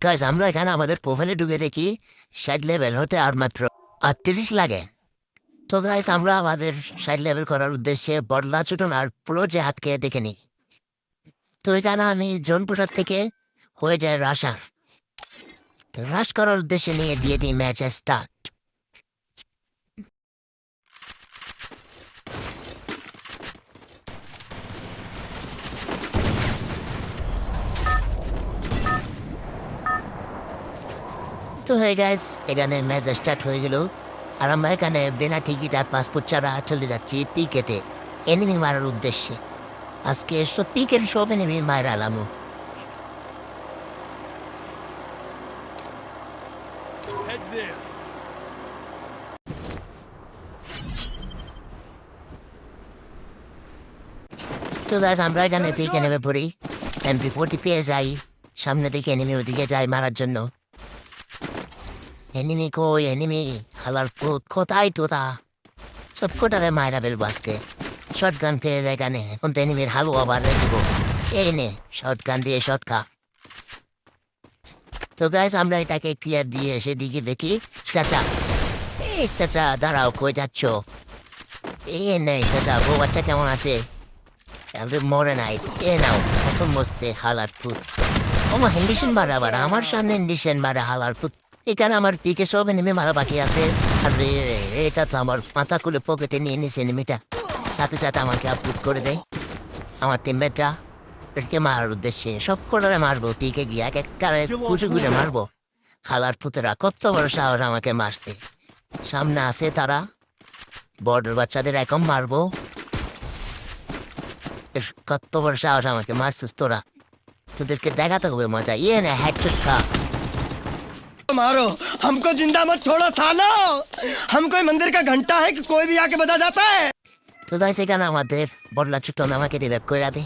কাজ আমরা এখানে আমাদের প্রোফাইলে ডুবে দেখি সাইড লেভেল হতে আর মাত্র আটত্রিশ লাগে। তো গাইজ আমরা আমাদের সাইড লেভেল করার উদ্দেশ্যে বদলা ছুটন আর পুরো যে হাতকে দেখে নিই। তো এখানে আমি জনপ্রসাদ থেকে হয়ে যায় রাশা রাশ করার উদ্দেশ্যে নিয়ে দিয়ে দিই ম্যাচ স্টার্ট তো হয়ে গেছ। এখানে ম্যাচ স্টার্ট হয়ে গেল। আর আমরা এখানে বিনা টিকিট আর পাসপোর্ট ছাড়া চলে যাচ্ছি পিকেতে এনিমি মারার উদ্দেশ্যে। আজকে সব পিকের সব এনিমি মায়ের আলামু। তো গাছ আমরা এখানে পিকে নেমে পড়ি। এমপি ফোর্টি পেয়ে যাই। সামনে দিকে এনিমি ওদিকে যাই মারার জন্য। এনিমি কই এনিমি হালার পুত কোথায় তোরা সব কোটারে মায়েরা ফেলব আজকে শর্ট গান পেয়ে যায় এখানে এখন তো এনিমির হালু আবার রেখবো এই নে শর্ট গান দিয়ে শর্ট খা তো গাইস আমরা এটাকে ক্লিয়ার দিয়ে সেদিকে দেখি চাচা এই চাচা দাঁড়াও কই যাচ্ছ এই নেই চাচা বউ বাচ্চা কেমন আছে মরে নাই এ নাও এখন বসছে হালার ফুট আমার হিন্ডিশন মারা আবার আমার সামনে হিন্ডিশন মারা হালার ফুট এখানে আমার পিকে সব নেমে মারা বাকি আছে। আর এটা তো আমার মাথা খুলে পকেটে নিয়ে নিছে এনিমিটা। সাথে সাথে আমাকে আপলোড করে দেয়। আমার টিমমেটরা এদেরকে মারার উদ্দেশ্যে সব করে মারবো, পিকে গিয়ে এক একটা কুচু ঘুরে মারবো। হালার ফুতেরা কত বড় সাহস আমাকে মারছে। সামনে আছে তারা। বর্ডার বাচ্চাদের এখন মারবো। কত বড় সাহস আমাকে মারছিস তোরা। তোদেরকে দেখাতে হবে মজা। ইয়ে না হ্যাডশট খা। मारो हमको जिंदा मत छोड़ो सालो हम कोई मंदिर का घंटा है कि कोई भी आके बजा जाता है তো গাইস এখানে আমাদের বদলা ছুটন আমাকে রিভাইভ করে দে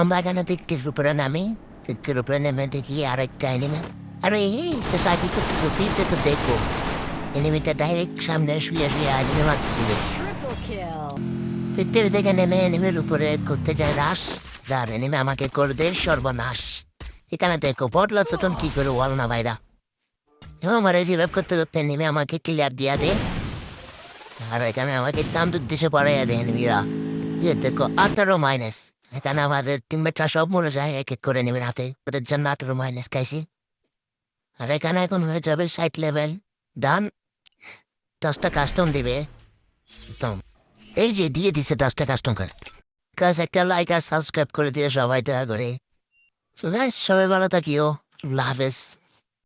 আমরা এখানে পিকের উপরে নামি পিকের উপরে নেমে দেখি আর একটা এনিমে আরে এই তো সাকি করতেছে পিঠে তো দেখো এনিমিটা ডাইরেক্ট সামনে শুয়ে শুয়ে এনিমে মারতেছিল Triple kill. পিকটির থেকে নেমে এনিমির উপরে করতে যায় রাস যার এনিমে আমাকে করে দেয় সর্বনাশ এখানে দেখো বদলা ছুটন কি করে ওয়াল না ভাইরা এবং আমার রিভাইভ করতে করতে নেমে আমাকে ক্লিয়ার দিয়া দে আর এখানে আমাকে চান্দুর দেশে পড়াইয়া দেন মিরা ইয়ে দেখো আঠারো মাইনাস এখানে আমাদের টিমমেটরা সব মরে যায় এক এক করে নেবে হাতে ওদের জন্য আঠারো মাইনাস খাইছি আর এখানে এখন হয়ে যাবে ষাট লেভেল ডান দশটা কাস্টম দিবে একদম এই যে দিয়ে দিছে দশটা কাস্টম করে কাজ একটা লাইক আর সাবস্ক্রাইব করে দিয়ে সবাই দয়া করে Thy cerebral attack, love is